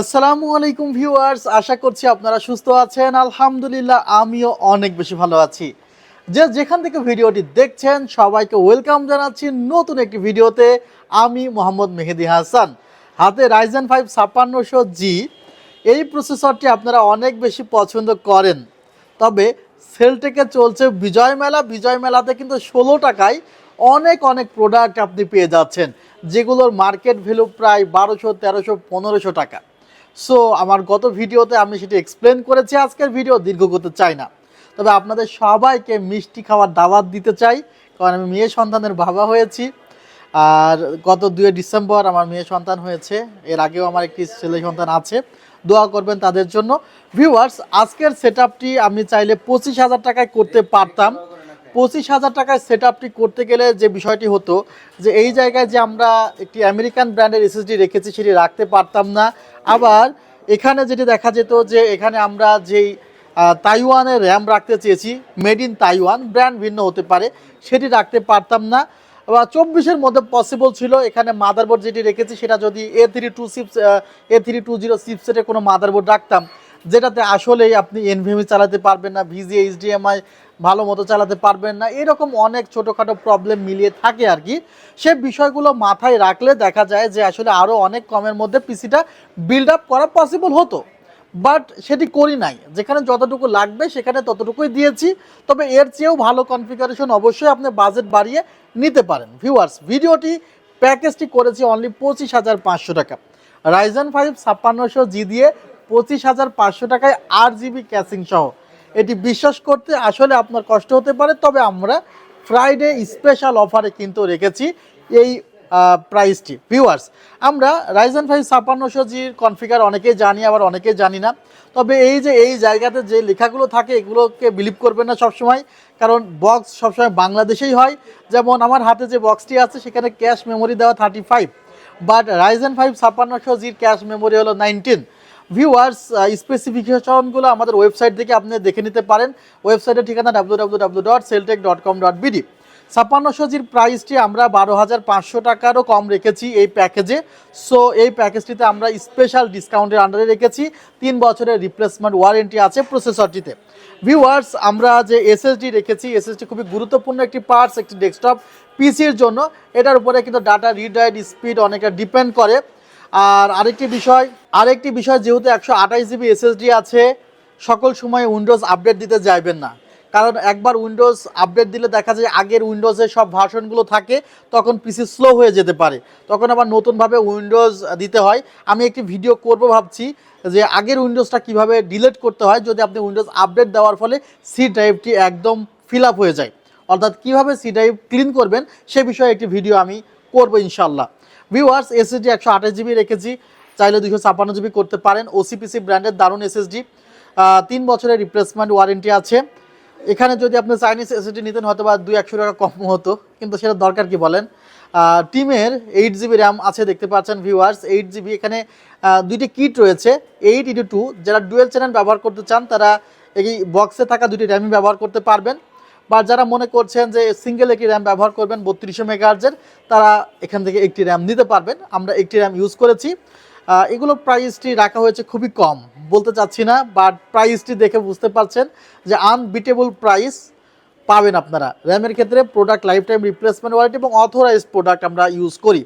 আসসালামু আলাইকুম ভিউয়ার্স, আশা করছি আপনারা সুস্থ আছেন। আলহামদুলিল্লাহ, আমিও অনেক বেশি ভালো আছি। যে যেখান থেকে ভিডিওটি দেখছেন, সবাইকে ওয়েলকাম জানাচ্ছি নতুন একটি ভিডিওতে। আমি মোহাম্মদ মেহেদি হাসান। হাতে রাইজেন ফাইভ ছাপ্পান্নশো জি এই প্রসেসরটি আপনারা অনেক বেশি পছন্দ করেন। তবে সেলটেকে চলছে বিজয় মেলা। বিজয় মেলাতে কিন্তু ষোলো টাকায় অনেক অনেক প্রোডাক্ট আপনি পেয়ে যাচ্ছেন। যেগুলোর মার্কেট ভ্যালু প্রায় বারোশো, তেরোশো, পনেরোশো টাকা। সো আমার গত ভিডিওতে আমি সেটি এক্সপ্লেন করেছি, আজকের ভিডিও দীর্ঘ করতে চাই না। তবে আপনাদের সবাইকে মিষ্টি খাওয়ার দাওয়াত দিতে চাই, কারণ আমি মেয়ে সন্তানের বাবা হয়েছি। আর গত দুই ডিসেম্বর আমার মেয়ে সন্তান হয়েছে, এর আগেও আমার একটি ছেলে সন্তান আছে। দোয়া করবেন তাদের জন্য। ভিউয়ার্স আজকের সেট আমি চাইলে পঁচিশ হাজার টাকায় করতে পারতাম। পঁচিশ হাজার টাকায় সেট আপটি করতে গেলে যে বিষয়টি হতো, যে এই জায়গায় যে আমরা একটি আমেরিকান ব্র্যান্ডের এসএসডি রেখেছি সেটি রাখতে পারতাম না। আবার এখানে যেটি দেখা যেত যে এখানে আমরা যেই তাইওয়ানের র্যাম রাখতে চেয়েছি মেড ইন তাইওয়ান ব্র্যান্ড ভিন্ন হতে পারে, সেটি রাখতে পারতাম না। বা চব্বিশের মধ্যে পসিবল ছিল, এখানে মাদারবোর্ড যেটি রেখেছি, সেটা যদি A three two chips A three two zero সিপসেটের কোনো মাদারবোর্ড রাখতাম। যেটাতে আসলেই আপনি এনভিএমি চালাতে পারবেন না ভিজি এইচডিএমআই ভালো মতো চালাতে পারবেন না, এরকম অনেক ছোটোখাটো প্রবলেম মিলিয়ে থাকে আর কি। সে বিষয়গুলো মাথায় রাখলে দেখা যায় যে আসলে আরও অনেক কমের মধ্যে পিসিটা বিল্ড আপ করা পসিবল হতো। বাট সেটি করি নাই। যেখানে যতটুকু লাগবে সেখানে ততটুকুই দিয়েছি। তবে এর চেয়েও ভালো কনফিগারেশন অবশ্যই আপনি বাজেট বাড়িয়ে নিতে পারেন। ভিউয়ার্স ভিডিওটি প্যাকেজটি করেছি অনলি পঁচিশ হাজার পাঁচশো টাকা। রাইজন ফাইভ ছাপ্পান্নশো জি দিয়ে পঁচিশ হাজার পাঁচশো টাকায় আট জিবি ক্যাসিং সহ। এটি বিশ্বাস করতে আসলে আপনার কষ্ট হতে পারে, তবে আমরা ফ্রাইডে স্পেশাল অফারে কিন্তু রেখেছি এই প্রাইসটি ভিউয়ার্স আমরা রাইজেন ফাইভ ছাপ্পান্নশো জির কনফিগার অনেকেই জানি, আবার অনেকেই জানি না। তবে এই যে, এই জায়গাতে যে লেখাগুলো থাকে, এগুলোকে বিলিভ করবেন না সবসময়, কারণ বক্স সবসময় বাংলাদেশেই হয়। যেমন আমার হাতে যে বক্সটি আছে, সেখানে ক্যাশ মেমোরি দেওয়া thirty five but Ryzen five ছাপ্পান্নশো জির ক্যাশ মেমোরি হলো নাইনটিন ভিউয়ার্স স্পেসিফিকেশনগুলো আমাদের ওয়েবসাইট থেকে আপনি দেখে নিতে পারেন। ওয়েবসাইটের ঠিকানা W W W dot Celltech dot com dot BD ছাপ্পান্নশো জির প্রাইসটি আমরা বারো হাজার পাঁচশো টাকারও কম রেখেছি এই প্যাকেজে সো এই প্যাকেজটিতে আমরা স্পেশাল ডিসকাউন্টের আন্ডারে রেখেছি। তিন বছরের রিপ্লেসমেন্ট ওয়ারেন্টি আছে প্রসেসরটিতে ভিউয়ার্স আমরা যে এসএসডি রেখেছি এসএসডি খুবই গুরুত্বপূর্ণ একটি পার্টস একটি ডেস্কটপ পিসির জন্য। এটার উপরে কিন্তু ডাটা রিড রাইট স্পিড অনেকটা ডিপেন্ড করে। আর আরেকটি বিষয় আরেকটি বিষয় যেহেতু একশো আঠাশ জিবি এসএসডি আছে, সকল সময় উইন্ডোজ আপডেট দিতে যাইবেন না। কারণ একবার উইন্ডোজ আপডেট দিলে দেখা যায় আগের উইন্ডোজের সব ভার্সনগুলো থাকে, তখন পিসি স্লো হয়ে যেতে পারে। তখন আবার নতুনভাবে উইন্ডোজ দিতে হয়। আমি একটি ভিডিও করব ভাবছি যে আগের উইন্ডোজটা কীভাবে ডিলিট করতে হয়, যদি আপনি উইন্ডোজ আপডেট দেওয়ার ফলে সি ড্রাইভটি একদম ফিল আপ হয়ে যায়। অর্থাৎ কীভাবে সি ড্রাইভ ক্লিন করবেন, সে বিষয়ে একটি ভিডিও আমি করব ইনশাল্লাহ ভিউয়ার্স এসএসডি একশো আঠাশ জিবি রেখেছি। চাইলে দুশো ছাপ্পান্ন জিবি করতে পারেন। ওসিপিসি ব্র্যান্ডের দারুণ এসএসডি তিন বছরের রিপ্লেসমেন্ট ওয়ারেন্টি আছে। এখানে যদি আপনি চাইনিজ এসএসডি নিতেন হয়তো বা দুই একশো টাকা কম হতো। কিন্তু সেটা দরকার কি বলেন? টিমের এইট জিবি র্যাম আছে, দেখতে পাচ্ছেন ভিউয়ার্স এইট জিবি এখানে দুইটি কিট রয়েছে। এইট ইডি টু যারা ডুয়েল চ্যানেল ব্যবহার করতে চান, তারা এই বক্সে থাকা দুটি র্যামই ব্যবহার করতে পারবেন। বা যারা মনে করছেন যে সিঙ্গেল একটি র্যাম ব্যবহার করবেন, বত্রিশশো মেগাহার্জের, তারা এখান থেকে একটি র্যাম নিতে পারবেন। আমরা একটি র্যাম ইউজ করেছি। এগুলো প্রাইসটি রাখা হয়েছে খুবই কম। বলতে চাচ্ছি না বাট প্রাইসটি দেখে বুঝতে পারছেন যে আনবিটেবল প্রাইস পাবেন আপনারা। র্যামের ক্ষেত্রে product life time replacement warranty এবং অথরাইজড প্রোডাক্ট আমরা ইউজ করি।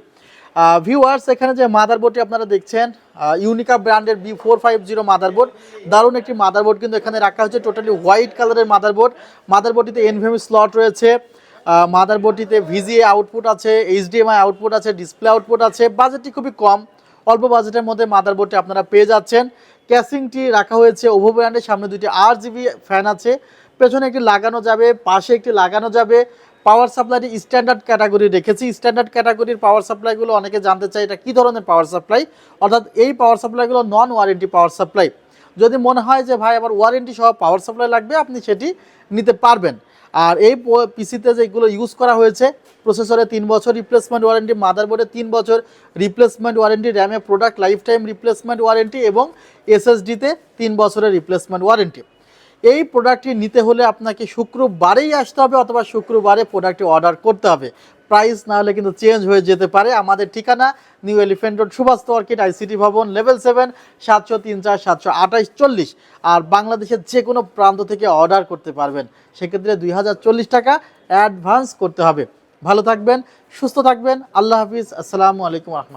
ভিউয়ার্স এখানে যে মাদারবোর্ডটি আপনারা দেখছেন ইউনিকা ব্র্যান্ডের B four five zero motherboard দারুণ একটি মাদারবোর্ড কিন্তু এখানে রাখা হয়েছে টোটালি হোয়াইট কালারের মাদারবোর্ড মাদারবোর্ডটিতে এনভিএমি স্লট রয়েছে মাদারবোর্ডটিতে ভিজিএ আউটপুট আছে এইচডিএমআই আউটপুট আছে ডিসপ্লে আউটপুট আছে বাজেটটি খুবই কম, অল্প বাজেটের মধ্যে মাদারবোর্ডটি আপনারা পেয়ে যাচ্ছেন। ক্যাসিংটি রাখা হয়েছে ওভো ব্র্যান্ডের সামনে দুটি জিবি ফ্যান আছে, পেছনে একটি লাগানো যাবে, পাশে একটি লাগানো যাবে পাওয়ার সাপ্লাইটি স্ট্যান্ডার্ড ক্যাটাগরি রেখেছি। স্ট্যান্ডার্ড ক্যাটাগরির পাওয়ার সাপ্লাইগুলো অনেকে জানতে চায় এটা কী ধরনের পাওয়ার সাপ্লাই অর্থাৎ এই পাওয়ার সাপ্লাইগুলো নন ওয়ারেন্টি পাওয়ার সাপ্লাই যদি মনে হয় যে, ভাই আবার ওয়ারেন্টি সহ পাওয়ার সাপ্লাই লাগবে, আপনি সেটি নিতে পারবেন। আর এই পিসিতে যেগুলো ইউজ করা হয়েছে প্রসেসরে তিন বছর রিপ্লেসমেন্ট ওয়ারেন্টি মাদারবোর্ডে তিন বছর replacement warranty র্যামে product life time replacement warranty এবং এসএসডিতে তিন বছরের রিপ্লেসমেন্ট ওয়ারেন্টি এই প্রোডাক্টটি নিতে হলে আপনাকে শুক্রবারেই আসতে হবে অথবা শুক্রবারে প্রোডাক্টটি অর্ডার করতে হবে। প্রাইস না হলে কিন্তু চেঞ্জ হয়ে যেতে পারে। আমাদের ঠিকানা new Elephant Road Subhash market ICT Bhaban level seven সাতশো তিন চার, সাতশো আঠাইশ চল্লিশ। আর বাংলাদেশের যে কোনো প্রান্ত থেকে অর্ডার করতে পারবেন। সেক্ষেত্রে দুই হাজার চল্লিশ টাকা অ্যাডভান্স করতে হবে। ভালো থাকবেন, সুস্থ থাকবেন। আল্লাহ হাফিজ। আসসালামু আলাইকুম রহমতুল্লাহ।